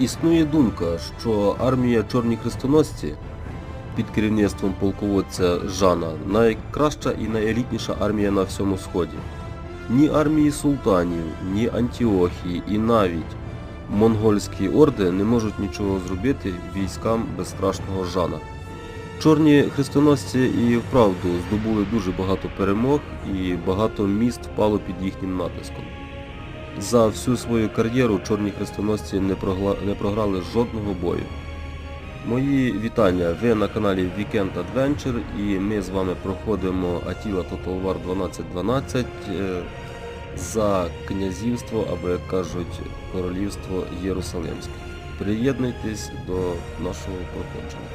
Існує думка, що армія Чорні Хрестоносці під керівництвом полководця Жана найкраща і найелітніша армія на всьому сході. Ні армії султанів, ні Антіохії і навіть монгольські орди не можуть нічого зробити військам безстрашного Жана. Чорні хрестоносці і вправду здобули дуже багато перемог і багато міст впало під їхнім натиском. За всю свою кар'єру чорні хрестоносці не, прогла- не програли жодного бою. Мої вітання, ви на каналі Weekend Adventure і ми з вами проходимо Attila Total War 1212 е, за князівство, або як кажуть, королівство Єрусалимське. Приєднуйтесь до нашого проходження.